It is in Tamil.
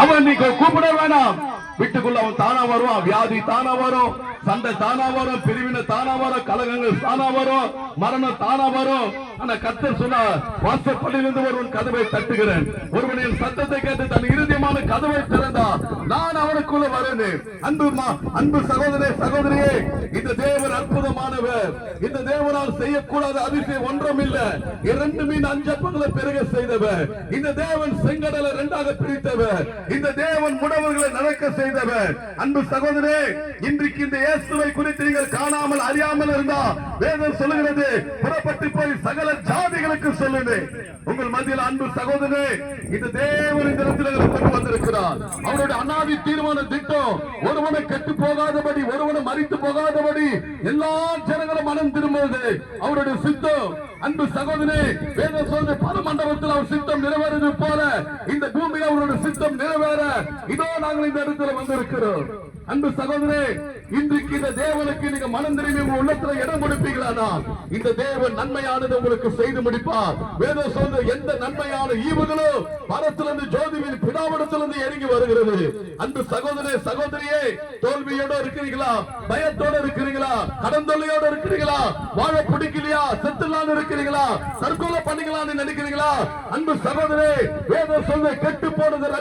அவன் நீ கூப்பிட வேணாம். வீட்டுக்குள்ள அவன் தானா வருவான் வியாதி தானா வரும் சண்டை தானா வரும் பிரிவினை தானா வரும் கலகங்கள் தானா வரும் மரணம் தானா வரும். ஆனா கத்தர் சொன்னார் வாசப்பள்ளியிலிருந்து ஒருவன் கதவை தட்டுகிறேன். ஒருவனின் சத்தத்தை கேட்டு தன் இறுதியமான கதவை திறந்த எனக்குள்ள அவனுக்குள்ள அன்பு அன்பு சகோதரே சகோதரியே இந்த தேவன் அற்புதமானவர். இந்த தேவனால் செய்யக்கூடாத அதிசயம் ஒன்றும் இல்ல இரண்டு மீன் அஞ்சப்பங்களை பெருக செய்தவர். இந்த தேவன் செங்கடலை இரண்டாக பிரித்தவர். இந்த தேவன் முடவர்களை நடக்க செய்தவர். அன்பு சகோதரே இன்றைக்கு இந்த இயேசுவை குறித்து நீங்கள் காணாமல் அறியாமல் இருந்தா வேதம் சொல்லுகிறது புறப்பட்டு போய் சகல ஜாதிகளுக்கு சொல்லுது உங்கள் மத்தியில் அன்பு சகோதரே இந்த தேவன் இந்த இடத்தில் கொண்டு அவருடைய அனாதி தீர்மான திட்டம் ஒருவனை கெட்டு போகாதபடி ஒருவனை மறித்து போகாதபடி எல்லா ஜனங்களும் மனம் திரும்புவது அவருடைய சித்தம் அன்பு சகோதரி வேத மண்டபத்தில் அவர் சித்தம் நிறைவேறது போல இந்த பூமியில் அவருடைய சித்தம் நிறைவேற. இதோ நாங்கள் இந்த இடத்துல வந்திருக்கிறோம். அன்பு சகோதரே இன்றைக்கு இந்த தேவனுக்கு நீங்க மனம் திரும்பி உங்க உள்ளத்துல இடம் கொடுப்பீங்களானா இந்த தேவன் நன்மையானது உங்களுக்கு செய்து முடிப்பார். வேத சொல்ற எந்த நன்மையான ஈவுகளும் பரத்திலிருந்து ஜோதிவின் பிதாவிடத்திலிருந்து இறங்கி வருகிறது. அன்பு சகோதரே சகோதரியே தோல்வியோட இருக்கிறீங்களா பயத்தோட இருக்கிறீங்களா கடன் தொல்லையோட இருக்கிறீங்களா வாழ பிடிக்கலையா? செத்துலான்னு இருக்கிறீங்களா தற்கொலை பண்ணிக்கலாம்னு நினைக்கிறீங்களா அன்பு சகோதரே வேத சொல்ற கெட்டு போனது